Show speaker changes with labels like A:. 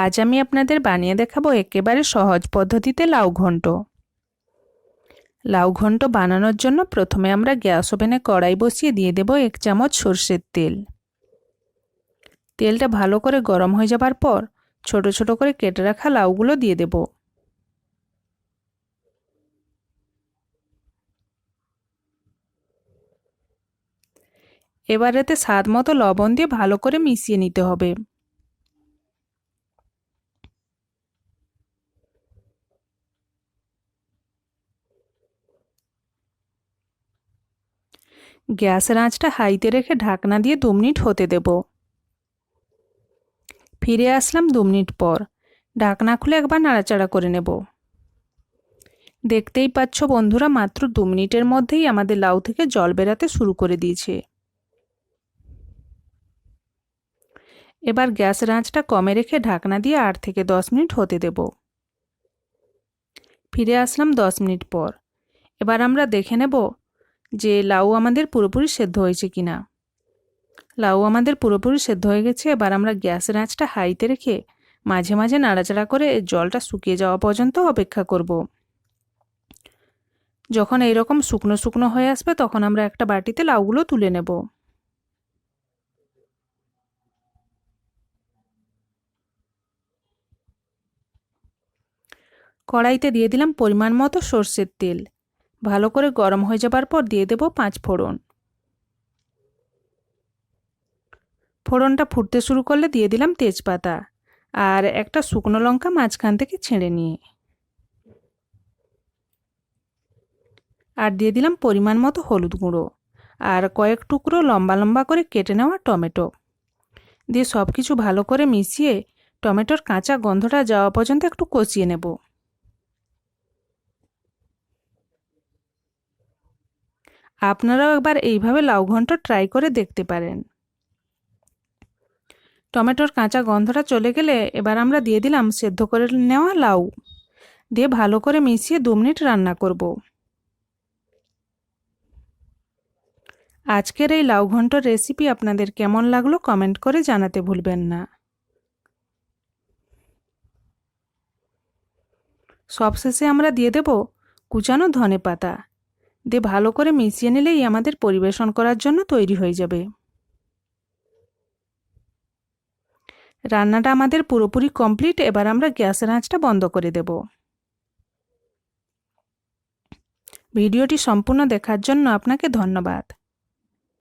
A: আজ আমি আপনাদের বানিয়ে দেখাবো একেবারে সহজ পদ্ধতিতে লাউ ঘন্ট। লাউ ঘন্ট বানানোর জন্য প্রথমে আমরা গ্যাস ওভেনে কড়াই বসিয়ে দিয়ে দেব এক চামচ সর্ষের তেল। তেলটা ভালো করে গরম হয়ে যাবার পর ছোট ছোট করে কেটে রাখা লাউগুলো দিয়ে দেব। এবার এতে স্বাদ মতো লবণ দিয়ে ভালো করে মিশিয়ে নিতে হবে। গ্যাসের আঁচটা হাইতে রেখে ঢাকনা দিয়ে দু মিনিট হতে দেব। ফিরে আসলাম দু মিনিট পর। ঢাকনা খুলে একবার নাড়াচাড়া করে নেব। দেখতেই পাচ্ছ বন্ধুরা, মাত্র দু মিনিটের মধ্যেই আমাদের লাউ থেকে জল বেরাতে শুরু করে দিয়েছে। এবার গ্যাসের আঁচটা কমে রেখে ঢাকনা দিয়ে আট থেকে দশ মিনিট হতে দেব। ফিরে আসলাম দশ মিনিট পর। এবার আমরা দেখে নেব যে লাউ আমাদের পুরোপুরি সেদ্ধ হয়েছে কিনা। লাউ আমাদের পুরোপুরি সেদ্ধ হয়ে গেছে, এবার আমরা গ্যাসের আঁচটা হাইতে রেখে মাঝে মাঝে নাড়াচাড়া করে জলটা শুকিয়ে যাওয়া পর্যন্ত অপেক্ষা করব। যখন এইরকম শুকনো শুকনো হয়ে আসবে, তখন আমরা একটা বাটিতে লাউগুলো তুলে নেব। কড়াইতে দিয়ে দিলাম পরিমাণ মতো সর্ষের তেল। ভালো করে গরম হয়ে যাবার পর দিয়ে দেব পাঁচ ফোড়ন। ফোড়নটা ফুটতে শুরু করলে দিয়ে দিলাম তেজপাতা আর একটা শুকনো লঙ্কা মাঝখান থেকে ছেড়ে নিয়ে। আর দিয়ে দিলাম পরিমাণ মতো হলুদ গুঁড়ো আর কয়েক টুকরো লম্বা লম্বা করে কেটে নেওয়া টমেটো। দিয়ে সব কিছু ভালো করে মিশিয়ে টমেটোর কাঁচা গন্ধটা যাওয়া পর্যন্ত একটু কষিয়ে নেব। আপনারাও একবার এইভাবে লাউ ঘন্ট ট্রাই করে দেখতে পারেন। টমেটোর কাঁচা গন্ধটা চলে গেলে এবার আমরা দিয়ে দিলাম সেদ্ধ করে নেওয়া লাউ। দিয়ে ভালো করে মিশিয়ে দু মিনিট রান্না করব। আজকের এই লাউ ঘন্টর রেসিপি আপনাদের কেমন লাগল কমেন্ট করে জানাতে ভুলবেন না। সবশেষে আমরা দিয়ে দেব কুচানো ধনে পাতা দিয়ে ভালো করে মিশিয়ে নিলেই আমাদের পরিবেশন করার জন্য তৈরি হয়ে যাবে। রান্নাটা আমাদের পুরোপুরি কমপ্লিট, এবার আমরা গ্যাসের আঁচটা বন্ধ করে দেব। ভিডিওটি সম্পূর্ণ দেখার জন্য আপনাকে ধন্যবাদ।